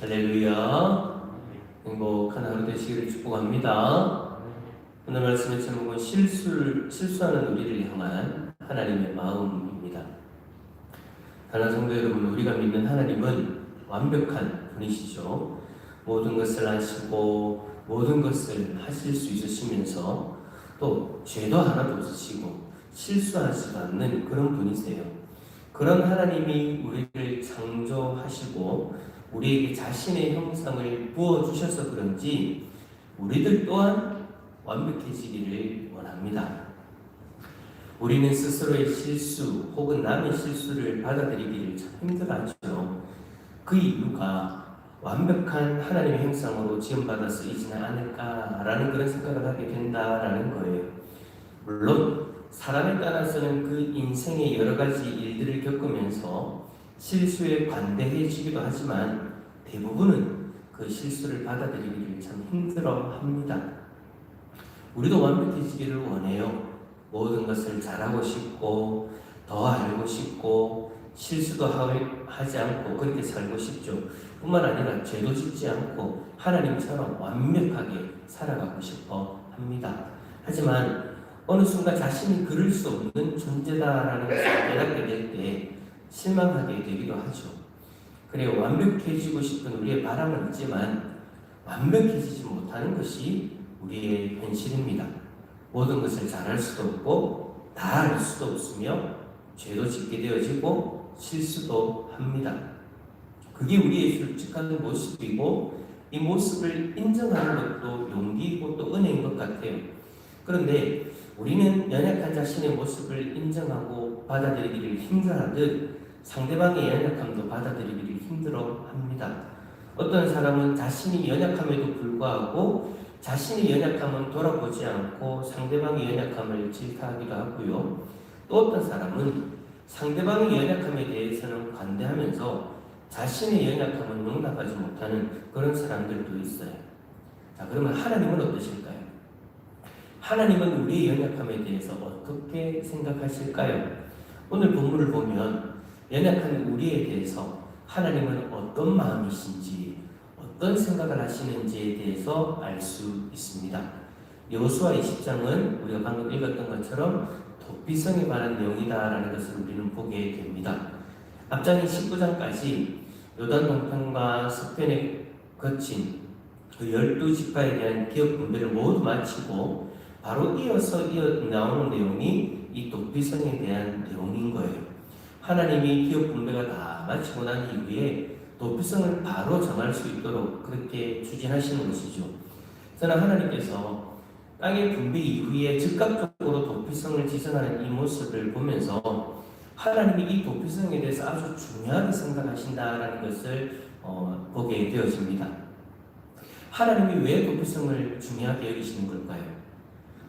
할렐루야. 행복한 하루 되시기를 축복합니다. 오늘 말씀의 제목은 실수, 실수하는 우리를 향한 하나님의 마음입니다. 다른 성도 여러분, 우리가 믿는 하나님은 완벽한 분이시죠. 모든 것을 아시고 모든 것을 하실 수 있으시면서 또 죄도 하나도 없으시고 실수하지 않는 그런 분이세요. 그런 하나님이 우리를 창조하시고 우리에게 자신의 형상을 부어 주셔서 그런지 우리들 또한 완벽해지기를 원합니다. 우리는 스스로의 실수 혹은 남의 실수를 받아들이기를 참 힘들어하죠. 그 이유가 완벽한 하나님의 형상으로 지음받아서 있지는 않을까라는 그런 생각을 하게 된다라는 거예요. 물론 사람에 따라서는 그 인생의 여러 가지 일들을 겪으면서 실수에 관대해지기도 하지만 대부분은 그 실수를 받아들이기를 참 힘들어 합니다. 우리도 완벽해지기를 원해요. 모든 것을 잘하고 싶고, 더 알고 싶고, 실수도 하지 않고 그렇게 살고 싶죠. 뿐만 아니라 죄도 짓지 않고 하나님처럼 완벽하게 살아가고 싶어 합니다. 하지만 어느 순간 자신이 그럴 수 없는 존재다라는 것을 깨닫게 될 때 실망하게 되기도 하죠. 그래 완벽해지고 싶은 우리의 바람은 있지만 완벽해지지 못하는 것이 우리의 현실입니다. 모든 것을 잘할 수도 없고 다 할 수도 없으며 죄도 짓게 되어지고 실수도 합니다. 그게 우리의 솔직한 모습이고 이 모습을 인정하는 것도 용기이고 또 은혜인 것 같아요. 그런데 우리는 연약한 자신의 모습을 인정하고 받아들이기를 힘들어하듯 상대방의 연약함도 받아들이기를 힘들어 합니다. 어떤 사람은 자신이 연약함에도 불구하고 자신의 연약함은 돌아보지 않고 상대방의 연약함을 질타하기도 하고요. 또 어떤 사람은 상대방의 연약함에 대해서는 관대하면서 자신의 연약함은 용납하지 못하는 그런 사람들도 있어요. 자, 그러면 하나님은 어떠실까요? 하나님은 우리의 연약함에 대해서 어떻게 생각하실까요? 오늘 본문을 보면 연약한 우리에 대해서 하나님은 어떤 마음이신지 어떤 생각을 하시는지에 대해서 알 수 있습니다. 여호수아 20장은 우리가 방금 읽었던 것처럼 도피성에 관한 내용이다라는 것을 우리는 보게 됩니다. 앞장인 19장까지 요단 동편과 서편에 거친 그 열두 지파에 대한 기업 분배를 모두 마치고 바로 이어서 이어 나오는 내용이 이 도피성에 대한 내용인 거예요. 하나님이 기업 분배가 다 마치고 난 이후에 도피성을 바로 정할 수 있도록 그렇게 추진하시는 것이죠. 저는 하나님께서 땅의 분배 이후에 즉각적으로 도피성을 지정하는 이 모습을 보면서 하나님이 이 도피성에 대해서 아주 중요하게 생각하신다라는 것을 어, 보게 되어집니다. 하나님이 왜 도피성을 중요하게 여기시는 걸까요?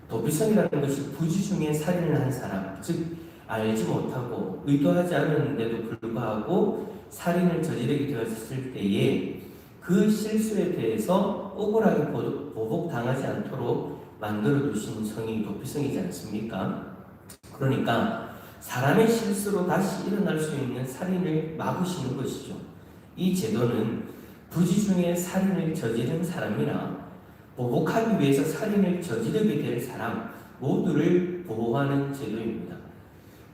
도피성이라는 것이 부지 중에 살인을 한 사람, 즉 알지 못하고 의도하지 않았는데도 불구하고 살인을 저지르게 되었을 때에 그 실수에 대해서 억울하게 보복당하지 않도록 만들어 두신 성이 도피성이지 않습니까? 그러니까 사람의 실수로 다시 일어날 수 있는 살인을 막으시는 것이죠. 이 제도는 부지 중에 살인을 저지른 사람이나 보복하기 위해서 살인을 저지르게 될 사람 모두를 보호하는 제도입니다.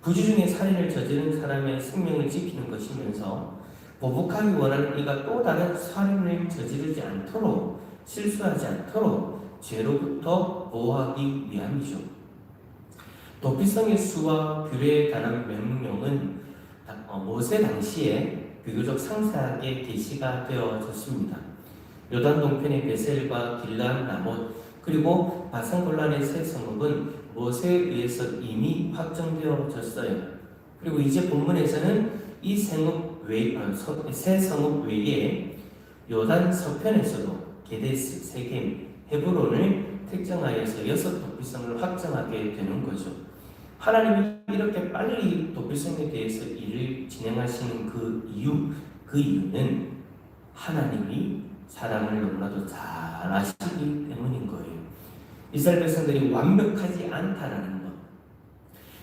부지 중에 살인을 저지른 사람의 생명을 지키는 것이면서 보복하기 원하는 이가 또 다른 살인을 저지르지 않도록 실수하지 않도록 죄로부터 보호하기 위함이죠. 도피성의 수와 규례에 관한 명령은 어, 모세 당시에 비교적 상세하게 게시가 되어졌습니다. 요단 동편의 베셀과 길란 나못 그리고 바산골란의 세 성읍은 모세에 의해서 이미 확정되어 졌어요. 그리고 이제 본문에서는 이 성읍 외, 아, 세 성읍 외에 요단 서편에서도 게데스, 세겜, 헤브론을 특정하여서 여섯 도피성을 확정하게 되는 거죠. 하나님이 이렇게 빨리 도피성에 대해서 일을 진행하시는 그 이유, 그 이유는 하나님이 사람을 너무나도 잘 아시기 때문인 거예요. 이스라엘 백성들이 완벽하지 않다라는 것.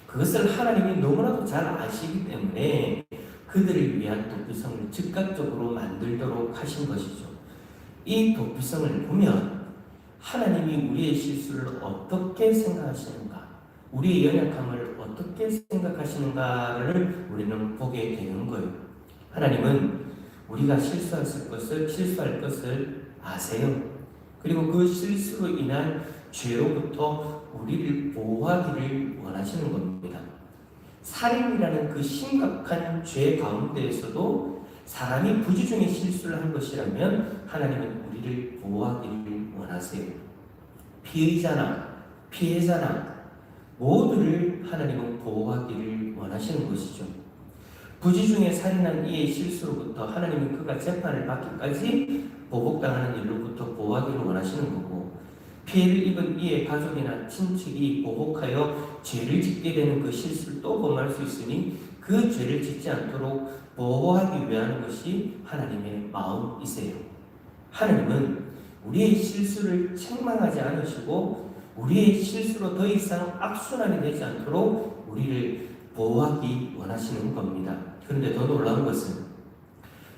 그것을 하나님이 너무나도 잘 아시기 때문에 그들을 위한 도피성을 즉각적으로 만들도록 하신 것이죠. 이 도피성을 보면 하나님이 우리의 실수를 어떻게 생각하시는가, 우리의 연약함을 어떻게 생각하시는가를 우리는 보게 되는 거예요. 하나님은 우리가 실수했을 것을 실수할 것을 아세요. 그리고 그 실수로 인한 죄로부터 우리를 보호하기를 원하시는 겁니다. 살인이라는 그 심각한 죄 가운데에서도 사람이 부지 중에 실수를 한 것이라면 하나님은 우리를 보호하기를 원하세요. 피의자나 피해자나 모두를 하나님은 보호하기를 원하시는 것이죠. 부지 중에 살인한 이의 실수로부터 하나님은 그가 재판을 받기까지 보복당하는 일로부터 보호하기를 원하시는 거고 피해를 입은 이의 가족이나 친척이 보복하여 죄를 짓게 되는 그 실수를 또 범할 수 있으니 그 죄를 짓지 않도록 보호하기 위한 것이 하나님의 마음이세요. 하나님은 우리의 실수를 책망하지 않으시고 우리의 실수로 더 이상 악순환이 되지 않도록 우리를 보호하기 원하시는 겁니다. 그런데 더 놀라운 것은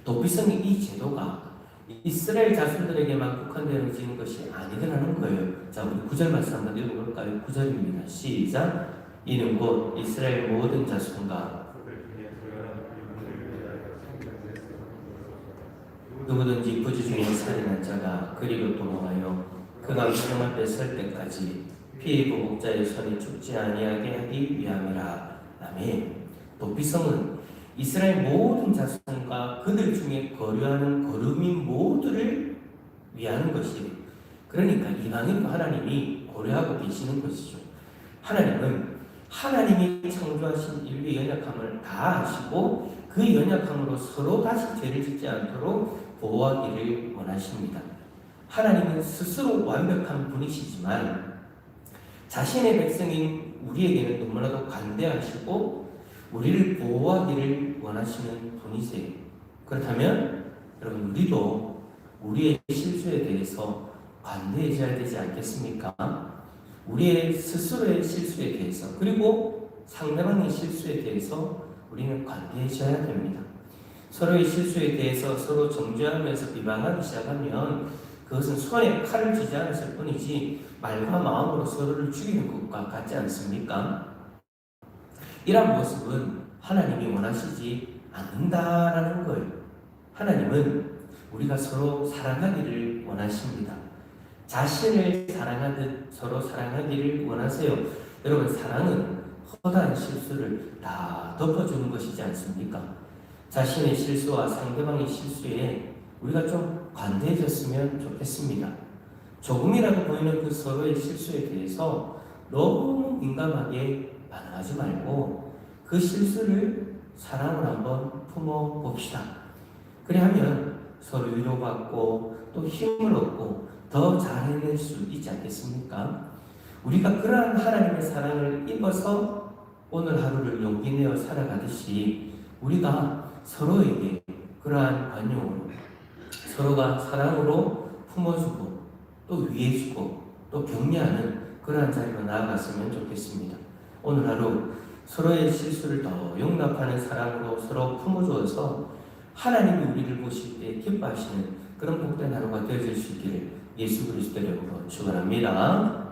도피성의 이 제도가 이스라엘 자손들에게만 국한되어 지는 것이 아니더라는 거예요. 자, 우리 구절 말씀 한번 읽어볼까요? 구절입니다. 시작. 이는 곧 이스라엘 모든 자손과 누구든지 부지 중에 살인한 자가 그리고 도망하여 그가 주령 앞에 설 때까지 피해 보복자의 손이 죽지 아니하게 하기 위함이라. 아멘. 도피성은 이스라엘 모든 자손과 그들 중에 거류하는 거류민 모두를 위하는 것이 그러니까 이방인도 하나님이 고려하고 계시는 것이죠. 하나님은 하나님이 창조하신 인류의 연약함을 다 아시고 그 연약함으로 서로 다시 죄를 짓지 않도록 보호하기를 원하십니다. 하나님은 스스로 완벽한 분이시지만 자신의 백성인 우리에게는 너무나도 관대하시고 우리를 보호하기를 원하시는 분이세요. 그렇다면 여러분 우리도 우리의 실수에 대해서 관대해져야 되지 않겠습니까? 우리의 스스로의 실수에 대해서 그리고 상대방의 실수에 대해서 우리는 관대해져야 됩니다. 서로의 실수에 대해서 서로 정죄하면서 비방하기 시작하면 그것은 손에 칼을 쥐지 않았을 뿐이지 말과 마음으로 서로를 죽이는 것과 같지 않습니까? 이런 모습은 하나님이 원하시지 않는다라는 거예요. 하나님은 우리가 서로 사랑하기를 원하십니다. 자신을 사랑하듯 서로 사랑하기를 원하세요. 여러분, 사랑은 허다한 실수를 다 덮어주는 것이지 않습니까? 자신의 실수와 상대방의 실수에 우리가 좀 관대해졌으면 좋겠습니다. 조금이라도 보이는 그 서로의 실수에 대해서 너무 민감하게 반응하지 말고 그 실수를 사랑으로 한번 품어 봅시다. 그래야면 서로 위로받고 또 힘을 얻고 더 잘해낼 수 있지 않겠습니까? 우리가 그러한 하나님의 사랑을 입어서 오늘 하루를 용기 내어 살아가듯이 우리가 서로에게 그러한 관용으로 서로가 사랑으로 품어주고 또 위해주고 또 격려하는 그러한 자리로 나아갔으면 좋겠습니다. 오늘 하루 서로의 실수를 더 용납하는 사랑으로 서로 품어주어서 하나님이 우리를 보실 때 기뻐하시는 그런 복된 하루가 되어질 수 있기를 예수 그리스도 이름으로 축원합니다.